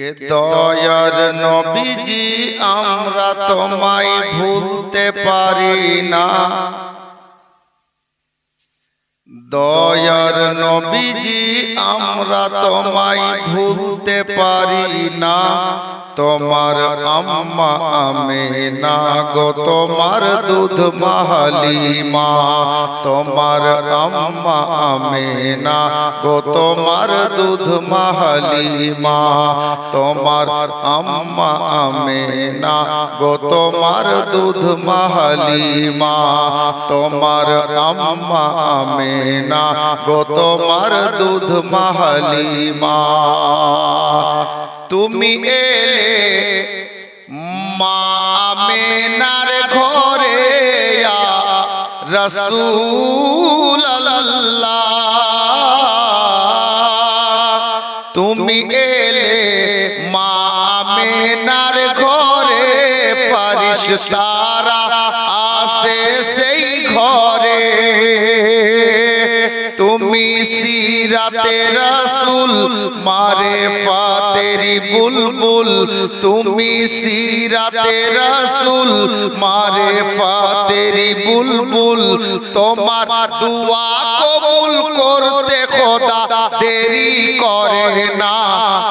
কে দয়ার নবীজি আমরা তোমায় ভুলতে পারি না। দয়ার নবীজি আমরা তোমায় ভুলতে পারি না, তোমার আম্মা আমেনা গো, তোমার দুধ মাহালিমা, তোমার আম্মা আমেনা গো, তোমার দুধ মাহালিমা, তোমার আম্মা আমেনা গো, তোমার দুধ মাহালিমা, তোমার আম্মা আমেনা গো, তোমার দুধ মাহালিমা। তুমি এলে মা আমেনার ঘরে রসুল তুমি এলে মা আমেনার ঘরে ফারিস তারা সিরাতে রসুল মারে ফাতেরি বুলবুল তুমি সিরাতে রসুল মারে ফাতেরি বুলবুল তোমার দুয়া কবুল করতে খোদা দেরি করে না।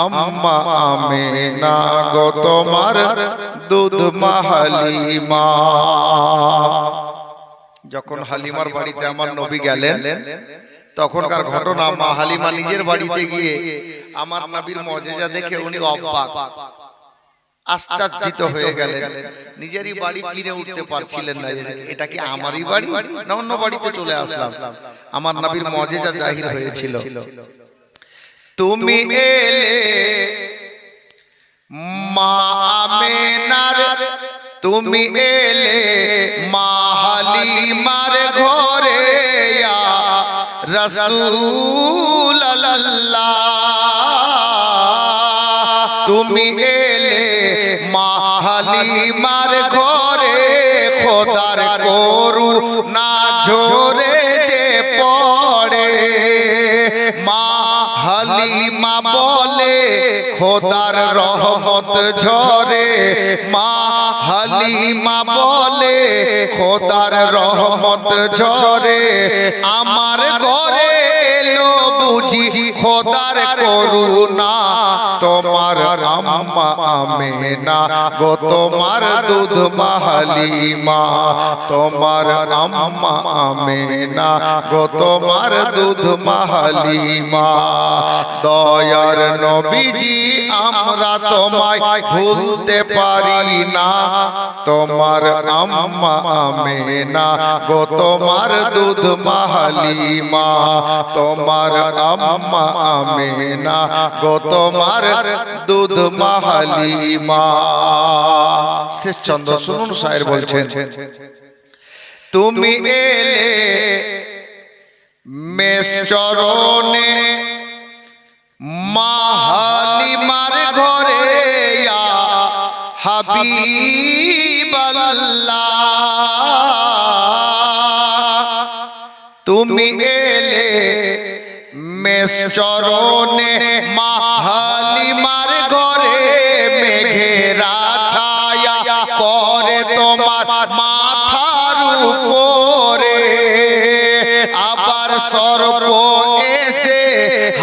আম্মা আমেনা গো, তোমার দুধ মাহালিমা। যখন হালিমার বাড়িতে আমার নবী গেলেন, তখনকার ঘটনা, মা হালিমা নিজের বাড়িতে গিয়ে আমার নবীর মজেজা দেখে উনি অবাক, আশ্চর্যিত হয়ে গেলেন। নিজেরই বাড়ি চিনে উঠতে পারছিলেন না এটা কি আমারই বাড়ি না অন্য বাড়িতে চলে আসলাম। আমার নবীর মজেজা জাহির হয়েছিল। তুমি এলে মা আমেনার তুমি এলে মা হালিমার ঘরে রসুল তুমি এলে মা হালিমার ঘরে খোদার করু না ঝরে যে পড়ে। মা হালিমা বলে খোদার রহমত ঝরে। মা হালিমা বলে খোদার রহমত ঝরে। আমার ঘরে এলো বুঝি খোদার করুণা। তোমার আম্মা আমেনা, গো তোমার দুধ মাহালিমা। তোমার আম্মা আমেনা, গো তোমার দুধ মাহালিমা। দয়ার নবীজি, আমরা তোমায় ভুলতে পারি না। তোমার আম্মা আমেনা, গো তোমার দুধ মাহালিমা। তোমার আম্মা আমেনা, গো তোমার দুধ মাহালিমা শেষ চন্দ্র শুনুন সাহের বলছেন, তুমি এলে মেষ চরণে মাহালিমার ঘরে হাবিবাল্লাহ তুমি এলে মেষ চরণে মাহালিমার তোমার মাথার উপরে আবার সর্প এসে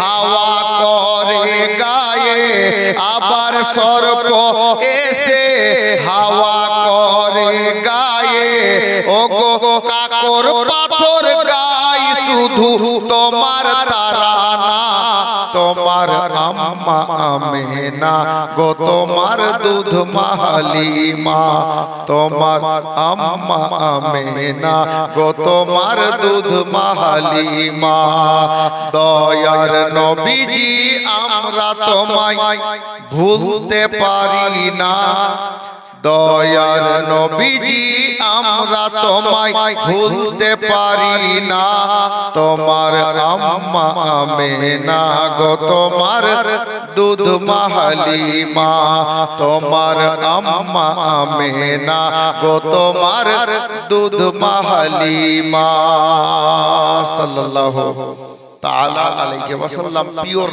হাওয়া করে গায়ে, আবার সর্প এসে হাওয়া করে গায়ে। ও গো কাকর পাথর গাই, শুধু তোমার তারা তোমার আম্মা আমেনা, গো তোমার দুধ মাহালিমা। তোমার আম্মা আমেনা, গো তোমার দুধ মাহালিমা। দয়ার নবীজি, আমরা তোমায় ভুলতে পারি না। দয়ার নবীজি আমরা তোমায় ভুলতে পারি না। তোমার আম্মা আমেনা গো তোমার দুধ মাহালিমা। তোমার আম্মা আমেনা গো তোমার দুধ মাহালিমা। সাল্লাল্লাহু তাআলা আলাইহি ওয়াসাল্লাম পিওর